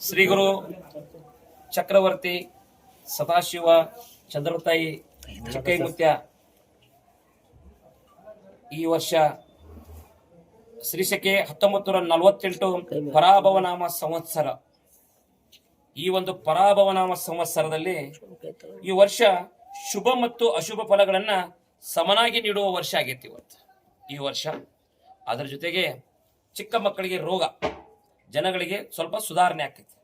ಶ್ರೀ ಗುರು ಚಕ್ರವರ್ತಿ ಸದಾಶಿವ ಚಂದ್ರತಾಯಿ ಚಿಕ್ಕೈಮುತ್ಯ ಈ ವರ್ಷ ಶ್ರೀಶಕೆ ಹತ್ತೊಂಬತ್ತು ನೂರ ನಲವತ್ತೆಂಟು ಪರಾಭವನಾಮ ಸಂವತ್ಸರ. ಈ ಒಂದು ಪರಾಭವನಾಮ ಸಂವತ್ಸರದಲ್ಲಿ ಈ ವರ್ಷ ಶುಭ ಮತ್ತು ಅಶುಭ ಫಲಗಳನ್ನು ಸಮನಾಗಿ ನೀಡುವ ವರ್ಷ ಆಗೈತಿ ಇವತ್ತು. ಈ ವರ್ಷ ಅದರ ಜೊತೆಗೆ ಚಿಕ್ಕ ಮಕ್ಕಳಿಗೆ ರೋಗ, ಜನಗಳಿಗೆ ಸ್ವಲ್ಪ ಸುಧಾರಣೆ ಆಕೈತಿ.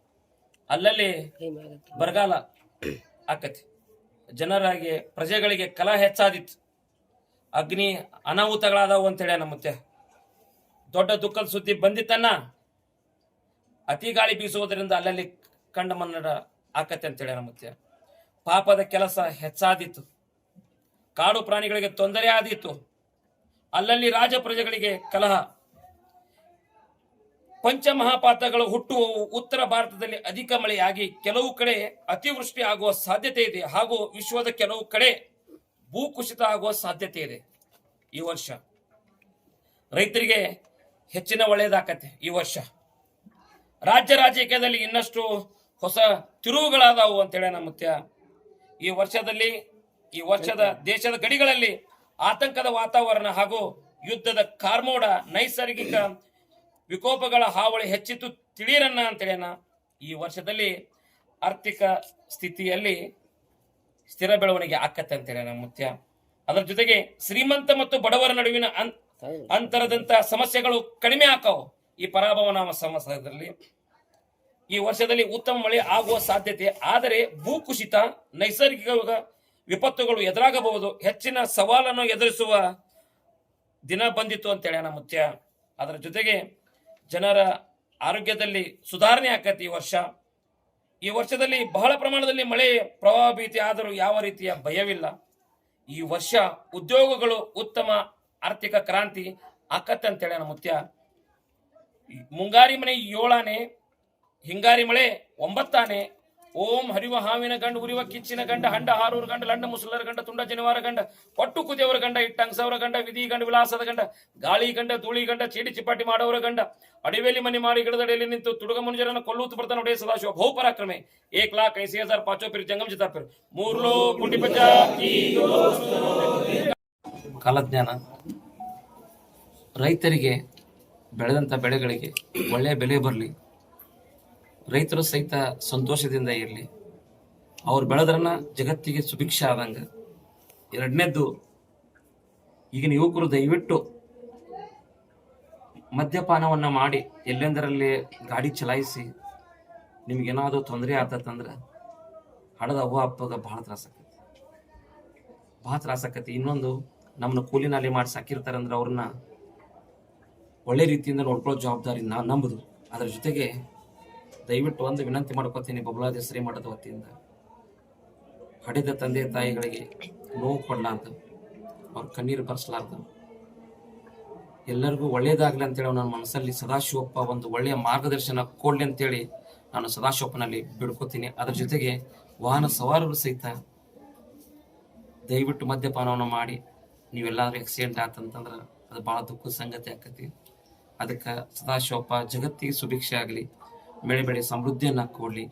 ಅಲ್ಲಲ್ಲಿ ಬರಗಾಲ ಆಕತಿ. ಜನರಾಗಿ, ಪ್ರಜೆಗಳಿಗೆ ಕಲ ಹೆಚ್ಚಾದಿತ್ತು. ಅಗ್ನಿ ಅನಾಹುತಗಳಾದವು ಅಂತೇಳಿ ನಮ್ಮ ಮುತ್ತೆ. ದೊಡ್ಡ ದುಃಖದ ಸುದ್ದಿ ಬಂದಿತ್ತನ್ನ ಅತಿ ಗಾಳಿ ಬೀಸುವುದರಿಂದ ಅಲ್ಲಲ್ಲಿ ಕಂಡ ಮನ್ನಡ ಆಕತ್ತೆ ಅಂತೇಳಿ ನಮ್ಮ ಮುತ್ತೆ. ಪಾಪದ ಕೆಲಸ ಹೆಚ್ಚಾದಿತ್ತು ಕಾಡು ಪ್ರಾಣಿಗಳಿಗೆ ತೊಂದರೆ ಆದೀತು. ಅಲ್ಲಲ್ಲಿ ರಾಜ ಪ್ರಜೆಗಳಿಗೆ ಕಲಹ. ಪಂಚಮಹಾಪಾತಗಳು ಹುಟ್ಟುವವು ಉತ್ತರ ಭಾರತದಲ್ಲಿ ಅಧಿಕ ಮಳೆಯಾಗಿ ಕೆಲವು ಕಡೆ ಅತಿವೃಷ್ಟಿ ಆಗುವ ಸಾಧ್ಯತೆ ಇದೆ ಹಾಗೂ ವಿಶ್ವದ ಕೆಲವು ಕಡೆ ಭೂಕುಸಿತ ಆಗುವ ಸಾಧ್ಯತೆ ಇದೆ ಈ ವರ್ಷ. ರೈತರಿಗೆ ಹೆಚ್ಚಿನ ಒಳ್ಳೆಯದಾಕತೆ ಈ ವರ್ಷ. ರಾಜ್ಯ ರಾಜಕೀಯದಲ್ಲಿ ಇನ್ನಷ್ಟು ಹೊಸ ತಿರುವುಗಳಾದವು ಅಂತೇಳಿ ನಮ್ಮ ಈ ವರ್ಷದಲ್ಲಿ ಈ ವರ್ಷದ ದೇಶದ ಗಡಿಗಳಲ್ಲಿ ಆತಂಕದ ವಾತಾವರಣ ಹಾಗೂ ಯುದ್ಧದ ಕಾರ್ಮೋಡ ನೈಸರ್ಗಿಕ ವಿಕೋಪಗಳ ಹಾವಳಿ ಹೆಚ್ಚಿತು ತಿಳಿಯರನ್ನ ಅಂತೇಳಿನ ಈ ವರ್ಷದಲ್ಲಿ ಆರ್ಥಿಕ ಸ್ಥಿತಿಯಲ್ಲಿ ಸ್ಥಿರ ಬೆಳವಣಿಗೆ ಆಕತ್ತೆ ಅಂತೇಳೇನ ಮುಖ್ಯ ಅದರ ಜೊತೆಗೆ ಶ್ರೀಮಂತ ಮತ್ತು ಬಡವರ ನಡುವಿನ ಅಂತರದಂತಹ ಅಂತರದಂತ ಸಮಸ್ಯೆಗಳು ಕಡಿಮೆ ಆಕಾವು. ಈ ಪರಾಭವನಾಮ ಸಂವತ್ಸರದಲ್ಲಿ ಈ ವರ್ಷದಲ್ಲಿ ಉತ್ತಮ ಮಳೆ ಆಗುವ ಸಾಧ್ಯತೆ. ಆದರೆ ಭೂಕುಸಿತ, ನೈಸರ್ಗಿಕ ವಿಪತ್ತುಗಳು ಎದುರಾಗಬಹುದು. ಹೆಚ್ಚಿನ ಸವಾಲನ್ನು ಎದುರಿಸುವ ದಿನ ಬಂದಿತ್ತು ಅಂತೇಳಿ ನಮ್ಮ ಮುಖ್ಯ ಅದರ ಜೊತೆಗೆ ಜನರ ಆರೋಗ್ಯದಲ್ಲಿ ಸುಧಾರಣೆ ಆಕತಿ ಈ ವರ್ಷ. ಈ ವರ್ಷದಲ್ಲಿ ಬಹಳ ಪ್ರಮಾಣದಲ್ಲಿ ಮಳೆ ಪ್ರವಾಹ ಭೀತಿ ಆದರೂ ಯಾವ ರೀತಿಯ ಭಯವಿಲ್ಲ. ಈ ವರ್ಷ ಉದ್ಯೋಗಗಳು ಉತ್ತಮ ಆರ್ಥಿಕ ಕ್ರಾಂತಿ ಆಕತ್ತೆ ಅಂತೇಳಿ ಮುಖ್ಯ ಮುಂಗಾರಿ ಮನೆ ಏಳಾನೆ ಹಿಂಗಾರಿ ಮಳೆ ಒಂಬತ್ತಾನೆ. ಓಂ ಹರಿವ ಹಾವಿನ ಗಂಡ, ಉರಿವ ಕಿಚ್ಚಿನ ಗಂಡ, ಹಂಡ ಹಾರೂರ ಗಂಡ, ಲಂಡ ಮುಸಲರ ಗಂಡ, ತುಂಡ ಜನಿವಾರ ಗಂಡ ಪಟ್ಟು ಕುದಿಯವರ ಗಂಡ ಇಟ್ಟಂಗಸವರ ಗಂಡ, ವಿಧಿ ಗಂಡ ವಿಲಾಸದ ಗಂಡ, ಗಾಳಿ ಗಂಡ, ಧೂಳಿ ಗಂಡ, ಚೀಟಿ ಚಿಪಾಟಿ ಮಾಡೋರ ಗಂಡ ಅಡಿವೇಲಿ ಮನಿ ಮಾಡಿ ಗಿಡದಡಿಯಲ್ಲಿ ನಿಂತು ತುಡುಗ ಮುನಿಜರನ್ನು ಕೊಲ್ಲೂತು ಬರ್ತಾನೆ ಒಡೆಯ ಸದಾಶಿವ. ಬಹು ಪರಾಕ್ರಮೆ. ಏಕ್ ಲಾಖ್ ಐಸಿ ಹಜಾರ್ ಪಾಚೋ ಪಿರ್ ಜಂಗಮ್ ಜಿತಾ ಪಿರ್ ಮೂರ್ ಲೋ, ಪುಂಡಿ ಪಂಚ ಕಾಲಜ್ಞಾನ. ರೈತರಿಗೆ ಬೆಳೆದಂತ ಬೆಳೆಗಳಿಗೆ ಒಳ್ಳೆಯ ಬೆಲೆ ಬರಲಿ. ರೈತರು ಸಹಿತ ಸಂತೋಷದಿಂದ ಇರಲಿ. ಅವ್ರು ಬೆಳೆದ್ರನ್ನ ಜಗತ್ತಿಗೆ ಸುಭಿಕ್ಷ ಆದಂಗ. ಎರಡನೇದ್ದು ಈಗಿನ ಯುವಕರು ದಯವಿಟ್ಟು ಮದ್ಯಪಾನವನ್ನು ಮಾಡಿ ಎಲ್ಲೆಂದರಲ್ಲಿ ಗಾಡಿ ಚಲಾಯಿಸಿ, ನಿಮಗೇನಾದರೂ ತೊಂದರೆ ಆತಂದ್ರೆ ಹಡದ ಅವ್ವ, ಅಪ್ಪಗ ಭಾಳ ತ್ರಾಸಕ್ಕತಿ ಭಾಳ ತ್ರಾಸಕ್ಕತಿ ಇನ್ನೊಂದು ನಮ್ಮನ್ನ ಕೂಲಿನಲ್ಲಿ ನಾಲಿ ಮಾಡಿ ಸಾಕಿರ್ತಾರಂದ್ರೆ ಅವ್ರನ್ನ ಒಳ್ಳೆ ರೀತಿಯಿಂದ ನೋಡ್ಕೊಳ್ಳೋ ಜವಾಬ್ದಾರಿ ನಾ ನಂಬುದು. ಅದರ ಜೊತೆಗೆ ದಯವಿಟ್ಟು ಒಂದು ವಿನಂತಿ ಮಾಡ್ಕೋತೀನಿ ಬಬಲಾದಿ ಶ್ರೀ ಮಠದ ವತಿಯಿಂದ. ಹಡಿದ ತಂದೆ ತಾಯಿಗಳಿಗೆ ನೋವು ಕೊಡ್ಲಾರ್ದು, ಅವ್ರ ಕಣ್ಣೀರು ಬರ್ಸ್ಲಾರ್ದು. ಎಲ್ಲರಿಗೂ ಒಳ್ಳೇದಾಗ್ಲಿ ಅಂತೇಳಿ ನನ್ನ ಮನಸ್ಸಲ್ಲಿ ಸದಾಶಿವಪ್ಪ ಒಂದು ಒಳ್ಳೆಯ ಮಾರ್ಗದರ್ಶನ ಕೊಡ್ಲಿ ಅಂತೇಳಿ ನಾನು ಸದಾಶಿವಪ್ಪನಲ್ಲಿ ಬಿಡ್ಕೋತೀನಿ. ಅದ್ರ ಜೊತೆಗೆ ವಾಹನ ಸವಾರರು ಸಹಿತ ದಯವಿಟ್ಟು ಮದ್ಯಪಾನವನ್ನು ಮಾಡಿ, ನೀವೆಲ್ಲಾದ್ರೂ ಆಕ್ಸಿಡೆಂಟ್ ಆತಂತಂದ್ರೆ ಅದು ಭಾಳ ದುಃಖದ ಸಂಗತಿ ಆಕತಿ ಅದಕ್ಕೆ ಸದಾಶಿವಪ್ಪ ಜಗತ್ತಿಗೆ ಸುಭಿಕ್ಷೆ ಆಗಲಿ. ಬೆಳೆ ಬೆಳೆ ಸಮೃದ್ಧಿಯನ್ನು ಕೊಡಲಿ.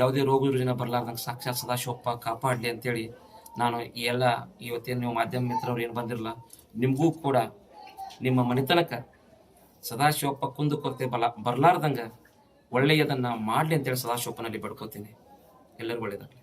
ಯಾವುದೇ ರೋಗ ರುಜಿನ ಬರಲಾರ್ದಂಗೆ ಸಾಕ್ಷಾತ್ ಸದಾಶಿವಪ್ಪ ಕಾಪಾಡಲಿ ಅಂತೇಳಿ ನಾನು ಈ ಎಲ್ಲ ಇವತ್ತೇನು ನೀವು ಮಾಧ್ಯಮ ಮಿತ್ರರು ಏನು ಬಂದಿರಲ್ಲ ನಿಮಗೂ ಕೂಡ ನಿಮ್ಮ ಮನೆತನಕ ಸದಾಶಿವಪ್ಪ ಕುಂದು ಕೊರತೆ ಬಲ, ಬರಲಾರ್ದಂಗ ಒಳ್ಳೆಯದನ್ನು ಮಾಡಲಿ ಅಂತೇಳಿ ಸದಾಶಿವಪ್ಪನಲ್ಲಿ ಬೇಡ್ಕೋತೀನಿ. ಎಲ್ಲರಿಗೂ ಒಳ್ಳೆಯದಾಗಲಿ.